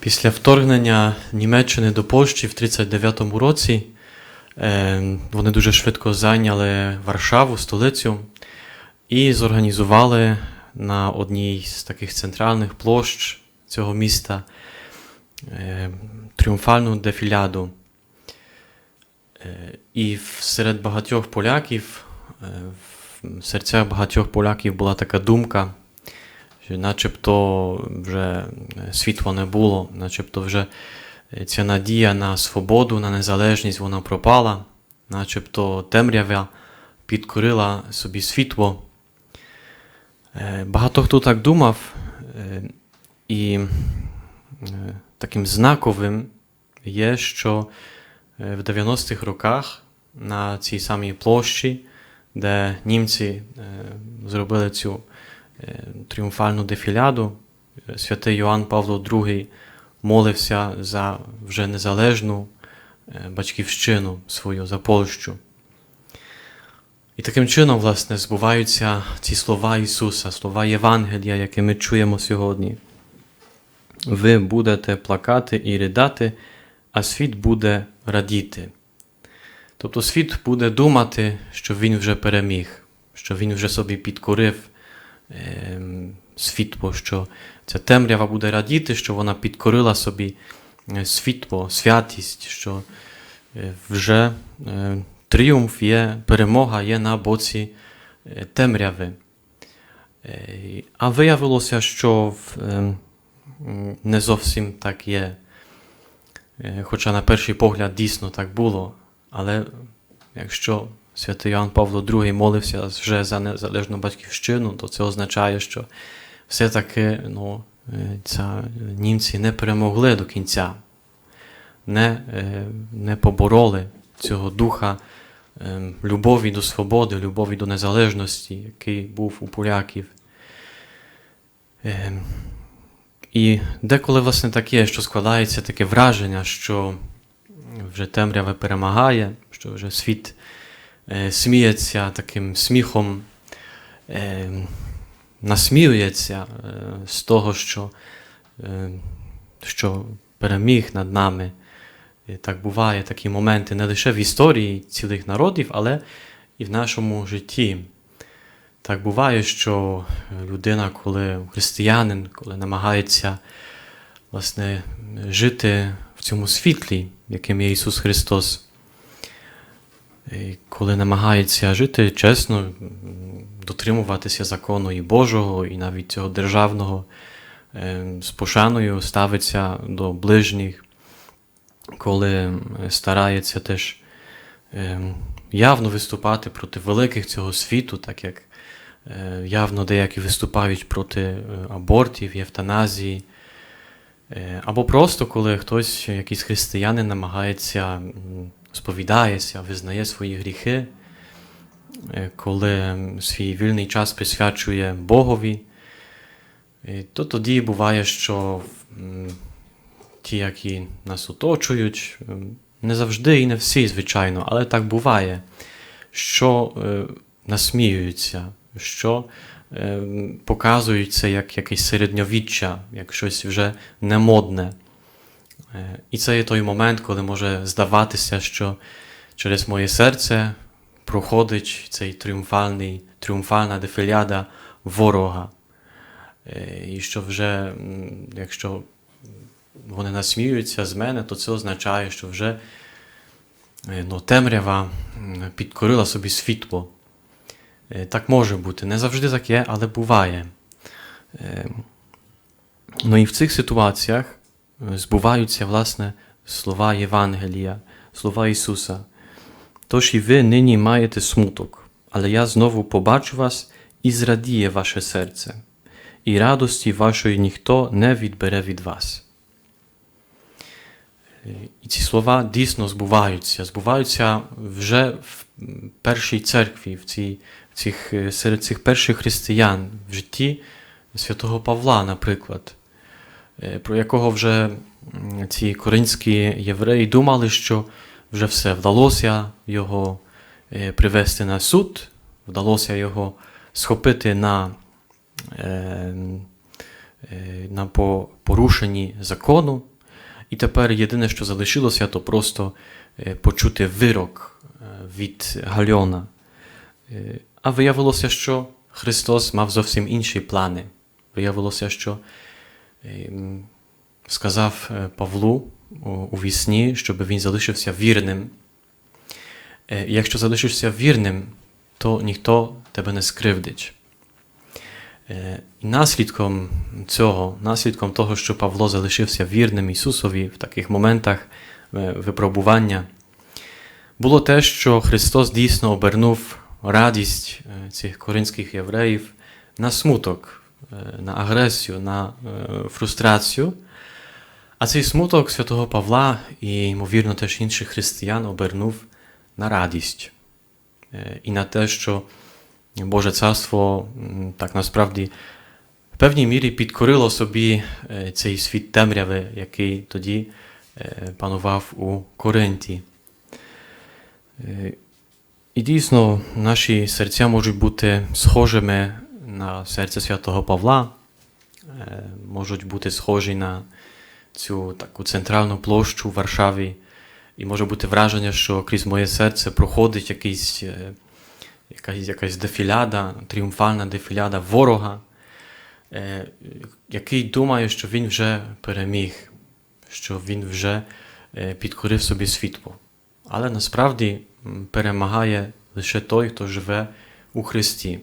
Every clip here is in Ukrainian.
Після вторгнення Німеччини до Польщі в 1939 році е, вони дуже швидко зайняли Варшаву, столицю, і зорганізували на одній з таких центральних площ цього міста е, тріумфальну дефіляду. Е, І серед багатьох поляків, в серцях багатьох поляків була така думка, що начебто вже е, світла не було, начебто вже е, ця надія на свободу, на незалежність вона пропала, начебто темрява підкорила собі світло. Е, Багато хто так думав, і таким знаковим є, що в 90-х роках на цій самій площі, де німці зробили цю тріумфальну дефіляду, е, святий Йоанн Павло II молився за вже незалежну е, батьківщину свою, за Польщу. І таким чином, власне, збуваються ці слова Ісуса, слова Євангелія, які ми чуємо сьогодні. Ви будете плакати і ридати, а світ буде радіти. Тобто світ буде думати, що він вже переміг, що він вже собі підкорив е, світло, що ця темрява буде радіти, що вона підкорила собі е, світло, святість, що е, вже е, тріумф є, перемога є на боці темряви. А виявилося, що в, е, м, не зовсім так є. Хоча на перший погляд дійсно так було, але якщо святий Іоанн Павло II молився вже за незалежну батьківщину, то це означає, що все-таки ну, е, ця, німці не перемогли до кінця, не, е, не побороли цього духа е, любові до свободи, любові до незалежності, який був у поляків. І деколи, власне, таке, що складається таке враження, що вже темрява перемагає, що вже світ сміється таким сміхом, е, насміюється е, з того, що, е, що переміг над нами. Так буває такі моменти не лише в історії цілих народів, але і в нашому житті. Так буває, що людина, коли християнин, коли намагається власне, жити в цьому світлі, яким є Ісус Христос, коли намагається жити чесно, дотримуватися закону і Божого, і навіть цього державного, е, з пошаною ставиться до ближніх, коли старається теж е, явно виступати проти великих цього світу, так як е, явно деякі виступають проти е, абортів, євтаназії. Е, Або просто коли хтось, якийсь християнин, намагається сповідається, визнає свої гріхи, е, коли свій вільний час присвячує Богові, то тоді буває, що ті, які нас оточують, не завжди і не всі, звичайно, але так буває, що е, насміюються, що е, показують це як якесь середньовіччя, як щось вже немодне. Е, І це є той момент, коли може здаватися, що через моє серце проходить цей тріумфальний, тріумфальна дефіляда ворога. Е, І що вже, якщо вони насміюються з мене, то це означає, що вже е, ну, темрява підкорила собі світло. Так може бути. Не завжди так є, але буває. Ну і в цих ситуаціях збуваються, власне, слова Євангелія, слова Ісуса. Тож і ви нині маєте смуток, але я знову побачу вас і зрадіє ваше серце, і радості вашої ніхто не відбере від вас. І ці слова дійсно збуваються, збуваються вже в першій церкві, в цій, в цих, серед цих перших християн, в житті святого Павла, наприклад, про якого вже ці коринські євреї думали, що вже все вдалося його е, привести на суд, вдалося його схопити на, е, е, на порушенні закону. І тепер єдине, що залишилося, то просто е, почути вирок е, від Гальона. Е, А виявилося, що Христос мав зовсім інші плани. Виявилося, що е, сказав е, Павлу у, вісні, щоб він залишився вірним. Е, Якщо залишишся вірним, то ніхто тебе не скривдить. Е, наслідком цього, наслідком того, що Павло залишився вірним Ісусові в таких моментах випробування, було те, що Христос дійсно обернув радість цих коринських євреїв на смуток, на агресію, на е, фрустрацію. А цей смуток святого Павла і, ймовірно, теж інших християн обернув на радість Е, і на те, що Боже Царство так насправді в певній мірі підкорило собі е, цей світ темряви, який тоді е, панував у Коринті. Е, І дійсно наші серця можуть бути схожими на серце святого Павла, е, можуть бути схожі на цю таку центральну площу в Варшаві, і може бути враження, що крізь моє серце проходить якийсь, е, якась, якась дефіляда, тріумфальна дефіляда ворога, е, який думає, що він вже переміг, що він вже підкорив собі світло. Але насправді перемагає лише той, хто живе у Христі.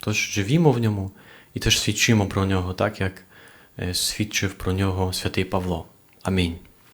Тож живімо в ньому і теж свідчимо про нього, так як е, свідчив про нього святий Павло. Амінь.